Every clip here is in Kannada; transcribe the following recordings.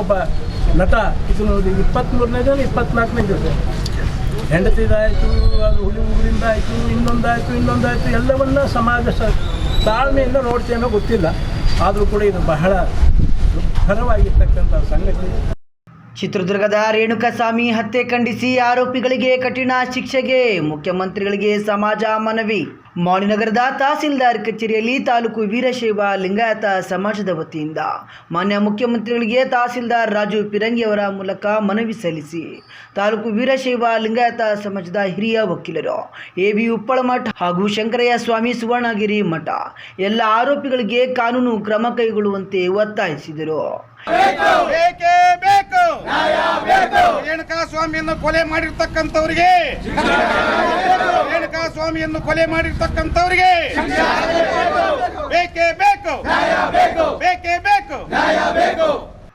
ಒಬ್ಬ ನಟ. ಇದು ನೋಡಿ ಇಪ್ಪತ್ತ್ಮೂರನೇ ದಿನ ಇಪ್ಪತ್ನಾಲ್ಕನೇ ದಿವಸ ಹೆಂಡತಿದಾಯಿತು ಅದು ಹುಲಿ ಉಗುರಿಂದ ಆಯಿತು, ಇನ್ನೊಂದಾಯಿತು ಇನ್ನೊಂದಾಯಿತು, ಎಲ್ಲವನ್ನ ಸಮಾಜ ತಾಳ್ಮೆಯಿಂದ ನೋಡ್ತೇನೋ ಗೊತ್ತಿಲ್ಲ. ಆದರೂ ಕೂಡ ಇದು ಬಹಳ ದುಃಖರವಾಗಿರ್ತಕ್ಕಂಥ ಸಂಗತಿ. ಚಿತ್ರದುರ್ಗದ ರೇಣುಕಸ್ವಾಮಿ ಹತ್ಯೆ ಖಂಡಿಸಿ ಆರೋಪಿಗಳಿಗೆ ಕಠಿಣ ಶಿಕ್ಷೆಗೆ ಮುಖ್ಯಮಂತ್ರಿಗಳಿಗೆ ಸಮಾಜ ಮನವಿ. ಮಾಣಿನಗರದ ತಹಸೀಲ್ದಾರ್ ಕಚೇರಿಯಲ್ಲಿ ತಾಲೂಕು ವೀರಶೈವ ಲಿಂಗಾಯತ ಸಮಾಜದ ವತಿಯಿಂದ ಮಾನ್ಯ ಮುಖ್ಯಮಂತ್ರಿಗಳಿಗೆ ತಹಸೀಲ್ದಾರ್ ರಾಜು ಪಿರಂಗಿಯವರ ಮೂಲಕ ಮನವಿ ಸಲ್ಲಿಸಿ ತಾಲೂಕು ವೀರಶೈವ ಲಿಂಗಾಯತ ಸಮಾಜದ ಹಿರಿಯ ವಕೀಲರು ಎ ಬಿ ಉಪ್ಪಳಮಠ ಹಾಗೂ ಶಂಕರಯ್ಯ ಸ್ವಾಮಿ ಸುವರ್ಣಗಿರಿ ಮಠ ಎಲ್ಲ ಆರೋಪಿಗಳಿಗೆ ಕಾನೂನು ಕ್ರಮ ಕೈಗೊಳ್ಳುವಂತೆ ಒತ್ತಾಯಿಸಿದರು. ಬೇಕೇ. ಬೇಕು? ರೇಣುಕಾ ಸ್ವಾಮಿಯನ್ನು ಕೊಲೆ ಮಾಡಿರ್ತಕ್ಕಂಥವ್ರಿಗೆ. ರೇಣುಕಾ ಸ್ವಾಮಿಯನ್ನು ಕೊಲೆ ಮಾಡಿರ್ತಕ್ಕಂಥವ್ರಿಗೆ. ಬೇಕೇ ಬೇಕು. ಬೇಕೇ ಬೇಕು.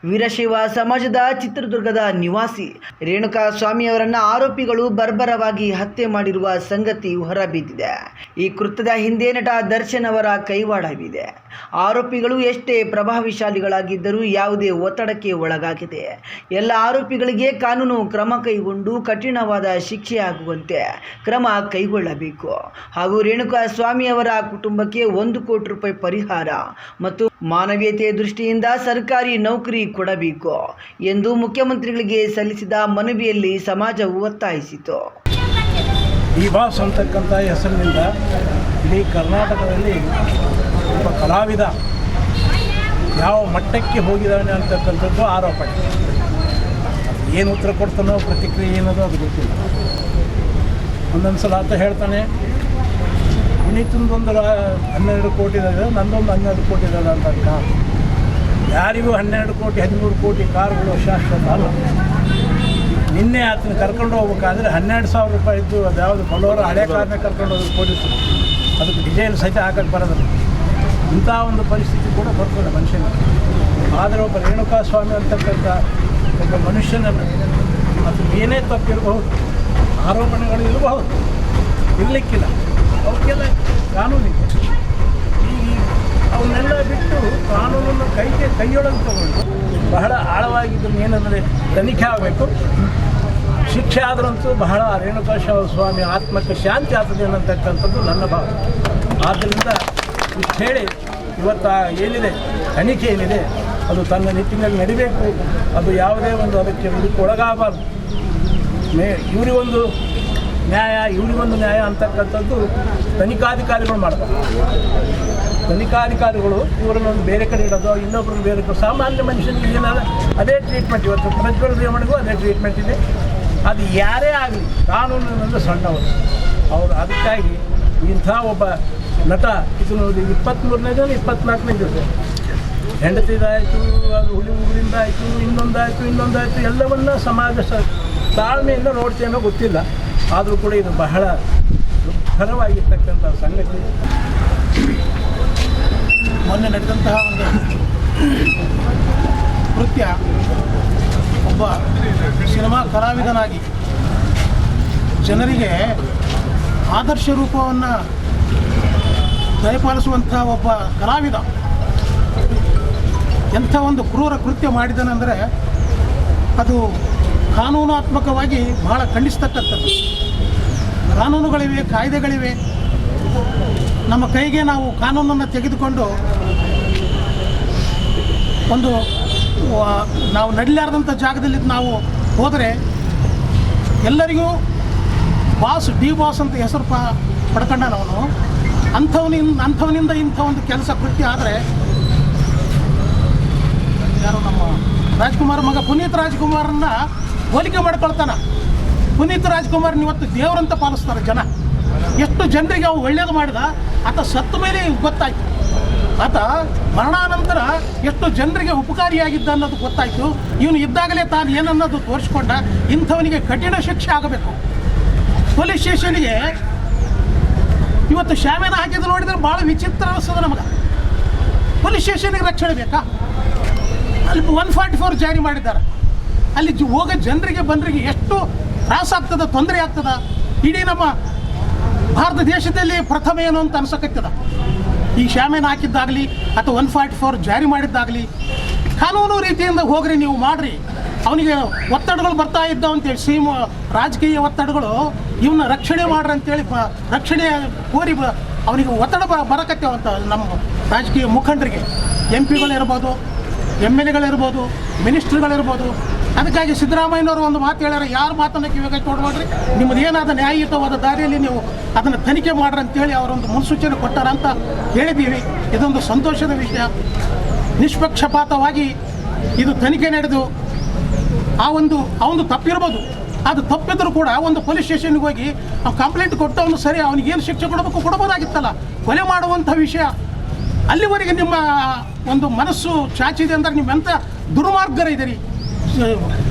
ವೀರಶೈವ ಸಮಾಜದ ಚಿತ್ರದುರ್ಗದ ನಿವಾಸಿ ರೇಣುಕಾ ಸ್ವಾಮಿಯವರನ್ನ ಆರೋಪಿಗಳು ಬರ್ಬರವಾಗಿ ಹತ್ಯೆ ಮಾಡಿರುವ ಸಂಗತಿ ಹೊರಬಿದ್ದಿದೆ. ಈ ಕೃತ್ಯದ ಹಿಂದೆ ನಟ ದರ್ಶನ್ ಅವರ ಕೈವಾಡವಿದೆ. ಆರೋಪಿಗಳು ಎಷ್ಟೇ ಪ್ರಭಾವಿಶಾಲಿಗಳಾಗಿದ್ದರೂ ಯಾವುದೇ ಒತ್ತಡಕ್ಕೆ ಒಳಗಾಗಿದೆ. ಎಲ್ಲ ಆರೋಪಿಗಳಿಗೆ ಕಾನೂನು ಕ್ರಮ ಕೈಗೊಂಡು ಕಠಿಣವಾದ ಶಿಕ್ಷೆಯಾಗುವಂತೆ ಕ್ರಮ ಕೈಗೊಳ್ಳಬೇಕು. ಹಾಗೂ ರೇಣುಕಾ ಸ್ವಾಮಿಯವರ ಕುಟುಂಬಕ್ಕೆ ಒಂದು ಕೋಟಿ ರೂಪಾಯಿ ಪರಿಹಾರ ಮತ್ತು ಮಾನವೀಯತೆ ದೃಷ್ಟಿಯಿಂದ ಸರ್ಕಾರಿ ನೌಕರಿ ಕೊಡಬೇಕು ಎಂದು ಮುಖ್ಯಮಂತ್ರಿಗಳಿಗೆ ಸಲ್ಲಿಸಿದ ಮನವಿಯಲ್ಲಿ ಸಮಾಜವು ಒತ್ತಾಯಿಸಿತು. ಈ ಬಾಸ್ ಅಂತಕ್ಕಂಥ ಹೆಸರಿನಿಂದ ಇಡೀ ಕರ್ನಾಟಕದಲ್ಲಿ ಒಬ್ಬ ಕಲಾವಿದ ಯಾವ ಮಟ್ಟಕ್ಕೆ ಹೋಗಿದ್ದಾನೆ ಅಂತಕ್ಕಂಥದ್ದು ಆರೋಪ ಏನು ಉತ್ತರ ಕೊಡ್ತಾನೋ, ಪ್ರತಿಕ್ರಿಯೆ ಏನದೋ ಅದು ಗೊತ್ತಿಲ್ಲ. ಒಂದೊಂದು ಸಲ ಆತ ಹೇಳ್ತಾನೆ ಪುನೀತಂದೊಂದು ಹನ್ನೆರಡು ಕೋಟಿ ಇದೆ, ನಂದೊಂದು ಹನ್ನೆರಡು ಕೋಟಿ ಇದೆ ಅಂತ ಕಾರ್ ಯಾರಿಗೂ ಹನ್ನೆರಡು ಕೋಟಿ, ಹದಿಮೂರು ಕೋಟಿ ಕಾರುಗಳು ಶಾಶ್ವತ ಅಲ್ಲ. ನಿನ್ನೆ ಆತನ ಕರ್ಕೊಂಡು ಹೋಗ್ಬೇಕಾದ್ರೆ ಹನ್ನೆರಡು ಸಾವಿರ ರೂಪಾಯಿ ಇದ್ದು ಅದು ಯಾವುದು ಬಲೋರ ಹಳೆ ಕಾರ್ನ ಕರ್ಕೊಂಡು ಹೋಗಿ ಪೊಲೀಸರು ಅದಕ್ಕೆ ಡಿಸೈನ್ ಸಹಿತ ಹಾಕಕ್ಕೆ ಬರೋದಿಲ್ಲ ಇಂಥ ಒಂದು ಪರಿಸ್ಥಿತಿ ಕೂಡ ಬರ್ತದೆ ಮನುಷ್ಯನ ಆದರೆ ಒಬ್ಬ ರೇಣುಕಾ ಸ್ವಾಮಿ ಅಂತಕ್ಕಂಥ ಒಬ್ಬ ಮನುಷ್ಯನನ್ನು ಅದು ಏನೇ ತಪ್ಪಿರಬಹುದು ಆರೋಪಣೆಗಳು ಇರಬಹುದು ಇರಲಿಕ್ಕಿಲ್ಲ. ಅವಕ್ಕೆಲ್ಲ ಕಾನೂನಿದೆ. ಈ ಅವನ್ನೆಲ್ಲ ಬಿಟ್ಟು ಕಾನೂನನ್ನು ಕೈಗೆ ಕೈಯೊಳಗೆ ತಗೊಂಡು ಆಳವಾಗಿ ಇದನ್ನು ಏನಂದರೆ ತನಿಖೆ ಆಗಬೇಕು. ಶಿಕ್ಷೆ ಆದರಂತೂ ಬಹಳ ರೇಣುಕಾಶ ಸ್ವಾಮಿ ಆತ್ಮಕ್ಕೆ ಶಾಂತಿ ಆಗ್ತದೆ ಅನ್ನತಕ್ಕಂಥದ್ದು ನನ್ನ ಭಾವ ಆದ್ದರಿಂದ ಇಷ್ಟು ಹೇಳಿ ಇವತ್ತು ಏನಿದೆ, ತನಿಖೆ ಏನಿದೆ, ಅದು ತನ್ನ ನಿಟ್ಟಿನಲ್ಲಿ ನಡಿಬೇಕು. ಅದು ಯಾವುದೇ ಒಂದು ಅದಕ್ಕೆ ಒಳಗಾಗಬಾರ್ದು. ಮೇ ಇವರಿಗೊಂದು ನ್ಯಾಯ, ಇವರಿಗೊಂದು ನ್ಯಾಯ ಅಂತಕ್ಕಂಥದ್ದು ತನಿಖಾಧಿಕಾರಿಗಳು ಮಾಡ್ತಾರೆ. ತನಿಖಾಧಿಕಾರಿಗಳು ಇವರನ್ನೊಂದು ಬೇರೆ ಕಡೆ ಇಡೋದು ಇನ್ನೊಬ್ಬರನ್ನು ಬೇರೆ ಕಡೆ ಸಾಮಾನ್ಯ ಮನುಷ್ಯನಿಗೆ ಏನಾದ ಅದೇ ಟ್ರೀಟ್ಮೆಂಟ್ ಇವತ್ತು ಪ್ರಜ್ವಲ್ ರೇವಣಿಗೂ ಅದೇ ಟ್ರೀಟ್ಮೆಂಟ್ ಇದೆ. ಅದು ಯಾರೇ ಆಗಲಿ ಕಾನೂನಿನಿಂದ ಸಣ್ಣವರು. ಅವರು ಅದಕ್ಕಾಗಿ ಇಂಥ ಒಬ್ಬ ನಟ, ಇದು ನೋಡಿ ಇಪ್ಪತ್ತ್ಮೂರನೇ ದಿನ, ಇಪ್ಪತ್ನಾಲ್ಕನೇ ದಿವಸ. ಹೆಂಡತಿದಾಯಿತು, ಅದು ಹುಲಿ ಉಗುರಿಂದ ಆಯಿತು, ಇನ್ನೊಂದಾಯಿತು ಇನ್ನೊಂದಾಯಿತು, ಎಲ್ಲವನ್ನ ಸಮಾಜ ತಾಳ್ಮೆಯಿಂದ ನೋಡ್ತೇನೋ ಗೊತ್ತಿಲ್ಲ. ಆದರೂ ಕೂಡ ಇದು ಬಹಳ ದುಃಖರವಾಗಿರ್ತಕ್ಕಂಥ ಸಂಗತಿ. ಮೊನ್ನೆ ನಡೆದಂತಹ ಒಂದು ಕೃತ್ಯ ಒಬ್ಬ ಸಿನಿಮಾ ಕಲಾವಿದನಾಗಿ ಜನರಿಗೆ ಆದರ್ಶ ರೂಪವನ್ನು ದಯಪಾಲಿಸುವಂಥ ಒಬ್ಬ ಕಲಾವಿದ ಎಂಥ ಒಂದು ಕ್ರೂರ ಕೃತ್ಯ ಮಾಡಿದನೆಂದರೆ ಅದು ಕಾನೂನಾತ್ಮಕವಾಗಿ ಬಹಳ ಖಂಡಿಸ್ತಕ್ಕಂಥದ್ದು. ಕಾನೂನುಗಳಿವೆ, ಕಾಯ್ದೆಗಳಿವೆ. ನಮ್ಮ ಕೈಗೆ ನಾವು ಕಾನೂನನ್ನು ತೆಗೆದುಕೊಂಡು ಒಂದು ನಾವು ನಡಿಲಾರ್ದಂಥ ಜಾಗದಲ್ಲಿ ನಾವು ಹೋದರೆ ಎಲ್ಲರಿಗೂ ಬಾಸ್, ಡಿ ಬಾಸ್ ಅಂತ ಹೆಸರು ಪ ಪಡ್ಕೊಂಡ ಅವನು. ಅಂಥವನಿಂದ ಅಂಥವನಿಂದ ಇಂಥ ಒಂದು ಕೆಲಸ ಕೃತಿ ಆದರೆ ಯಾರು ನಮ್ಮ ರಾಜ್ಕುಮಾರ್ ಮಗ ಪುನೀತ್ ರಾಜ್ಕುಮಾರನ್ನ ಹೋಲಿಕೆ ಮಾಡ್ಕೊಳ್ತಾನ. ಪುನೀತ್ ರಾಜ್ಕುಮಾರ್ ಇವತ್ತು ದೇವರಂತ ಪಾಲಿಸ್ತಾರೆ ಜನ. ಎಷ್ಟು ಜನರಿಗೆ ಅವು ಒಳ್ಳೇದು ಮಾಡಿದ, ಆತ ಸತ್ತ ಮೇಲೆ ಗೊತ್ತಾಯ್ತು. ಆತ ಮರಣಾನಂತರ ಎಷ್ಟು ಜನರಿಗೆ ಉಪಕಾರಿಯಾಗಿದ್ದ ಅನ್ನೋದು ಗೊತ್ತಾಯ್ತು. ಇವನು ಇದ್ದಾಗಲೇ ತಾನು ಏನನ್ನೋದು ತೋರಿಸ್ಕೊಂಡ, ಇಂಥವನಿಗೆ ಕಠಿಣ ಶಿಕ್ಷೆ ಆಗಬೇಕು. ಪೊಲೀಸ್ ಸ್ಟೇಷನ್ಗೆ ಇವತ್ತು ಶಾಮೇನ ಹಾಕಿದ್ದು ನೋಡಿದ್ರೆ ಭಾಳ ವಿಚಿತ್ರ ಅನಿಸ್ತದೆ ನಮಗೆ. ಪೊಲೀಸ್ ಸ್ಟೇಷನ್ಗೆ ರಕ್ಷಣೆ ಬೇಕಾ? ಅಲ್ಲಿ ಒನ್ ಫಾರ್ಟಿ ಫೋರ್ ಜಾರಿ ಮಾಡಿದ್ದಾರೆ. ಅಲ್ಲಿ ಹೋಗೋ ಜನರಿಗೆ ಬಂದರಿಗೆ ಎಷ್ಟು ತ್ರಾಸ ಆಗ್ತದ, ತೊಂದರೆ ಆಗ್ತದ? ಇಡೀ ನಮ್ಮ ಭಾರತ ದೇಶದಲ್ಲಿ ಪ್ರಥಮ ಏನು ಅಂತ ಅನ್ಸಕತ್ತದ? ಈ ಶ್ಯಾಮೇನ್ ಹಾಕಿದ್ದಾಗಲಿ ಅಥವಾ ಒನ್ ಫಾರ್ಟಿ ಫೋರ್ ಜಾರಿ ಮಾಡಿದ್ದಾಗಲಿ ಕಾನೂನು ರೀತಿಯಿಂದ ಹೋಗ್ರಿ, ನೀವು ಮಾಡ್ರಿ. ಅವನಿಗೆ ಒತ್ತಡಗಳು ಬರ್ತಾ ಇದ್ದಾವ ಅಂತೇಳಿ, ಸೀಮ, ರಾಜಕೀಯ ಒತ್ತಡಗಳು ಇವನ್ನ ರಕ್ಷಣೆ ಮಾಡ್ರಿ ಅಂತೇಳಿ ರಕ್ಷಣೆ ಕೋರಿ ಅವನಿಗೆ ಒತ್ತಡ ಬರಕತ್ತೇವಂತ ನಮ್ಮ ರಾಜಕೀಯ ಮುಖಂಡರಿಗೆ. ಎಂ ಪಿಗಳಿರ್ಬೋದು ಎಂ ಎಲ್ ಎಗಳಿರ್ಬೋದು ಮಿನಿಸ್ಟ್ರುಗಳಿರ್ಬೋದು ಅದಕ್ಕಾಗಿ ಸಿದ್ದರಾಮಯ್ಯನವರು ಒಂದು ಮಾತು ಹೇಳ್ಯಾರ, ಯಾರು ಮಾತನ್ನು ಕಿವಿಗೆ ನೋಡ್ಬೇಡ್ರಿ ನಿಮ್ಮದು ಏನಾದ ನ್ಯಾಯಯುತವಾದ ದಾರಿಯಲ್ಲಿ ನೀವು ಅದನ್ನು ತನಿಖೆ ಮಾಡ್ರಿ ಅಂತೇಳಿ ಅವರೊಂದು ಮುನ್ಸೂಚನೆ ಕೊಟ್ಟಾರ ಅಂತ ಹೇಳಿದ್ದೀವಿ. ಇದೊಂದು ಸಂತೋಷದ ವಿಷಯ. ನಿಷ್ಪಕ್ಷಪಾತವಾಗಿ ಇದು ತನಿಖೆ ನಡೆದು ಆ ಒಂದು ಆ ಒಂದು ತಪ್ಪಿರ್ಬೋದು. ಅದು ತಪ್ಪಿದ್ರು ಕೂಡ ಒಂದು ಪೊಲೀಸ್ ಸ್ಟೇಷನ್ಗೆ ಹೋಗಿ ಅವ್ನು ಕಂಪ್ಲೇಂಟ್ ಕೊಟ್ಟು ಅವನು ಸರಿ, ಅವನಿಗೆ ಏನು ಶಿಕ್ಷೆ ಕೊಡಬೇಕು ಕೊಡಬೋದಾಗಿತ್ತಲ್ಲ. ಕೊಲೆ ಮಾಡುವಂಥ ವಿಷಯ. ಅಲ್ಲಿವರೆಗೆ ನಿಮ್ಮ ಒಂದು ಮನಸ್ಸು ಚಾಚಿದೆ ಅಂದ್ರೆ ನೀವೆಂಥ ದುರ್ಮಾರ್ಗರ ಇದ್ದೀರಿ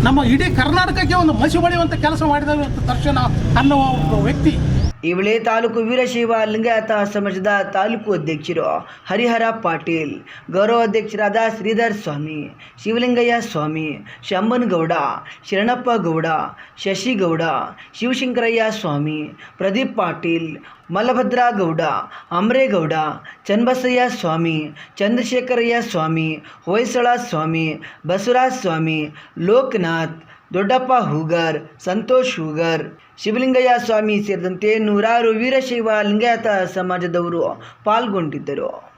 ನಮ್ಮ ಇಡೀ ಕರ್ನಾಟಕಕ್ಕೆ ಒಂದು ಮಸಿ ಬಳಿಯುವಂಥ ಕೆಲಸ ಮಾಡಿದ ದರ್ಶನ ಅನ್ನೋ ಒಬ್ಬ ವ್ಯಕ್ತಿ ಈ ವೇಳೆ ತಾಲೂಕು ವೀರಶೈವ ಲಿಂಗಾಯತ ಸಮಾಜದ ತಾಲೂಕು ಅಧ್ಯಕ್ಷರು ಹರಿಹರ ಪಾಟೀಲ್, ಗೌರವ ಅಧ್ಯಕ್ಷರಾದ ಶ್ರೀಧರ್ ಸ್ವಾಮಿ, ಶಿವಲಿಂಗಯ್ಯ ಸ್ವಾಮಿ ಶಂಬನಗೌಡ ಶರಣಪ್ಪ ಗೌಡ, ಶಶಿಗೌಡ, ಶಿವಶಂಕರಯ್ಯ ಸ್ವಾಮಿ, ಪ್ರದೀಪ್ ಪಾಟೀಲ್, ಮಲಭದ್ರ ಗೌಡ ಅಮರೇಗೌಡ ಚನ್ನಬಸಯ್ಯ ಸ್ವಾಮಿ, ಚಂದ್ರಶೇಖರಯ್ಯ ಸ್ವಾಮಿ, ಹೊಯ್ಸಳ ಸ್ವಾಮಿ, ಬಸವರಾಜ ಸ್ವಾಮಿ, ಲೋಕನಾಥ್ ದೊಡ್ಡಪ್ಪ ಹೂಗರ್ ಸಂತೋಷ್ ಹೂಗರ್ ಶಿವಲಿಂಗಯ್ಯ ಸ್ವಾಮಿ ಸೇರಿದಂತೆ ನೂರಾರು ವೀರಶೈವ ಲಿಂಗಾಯತ ಸಮಾಜದವರು ಪಾಲ್ಗೊಂಡಿದ್ದರು.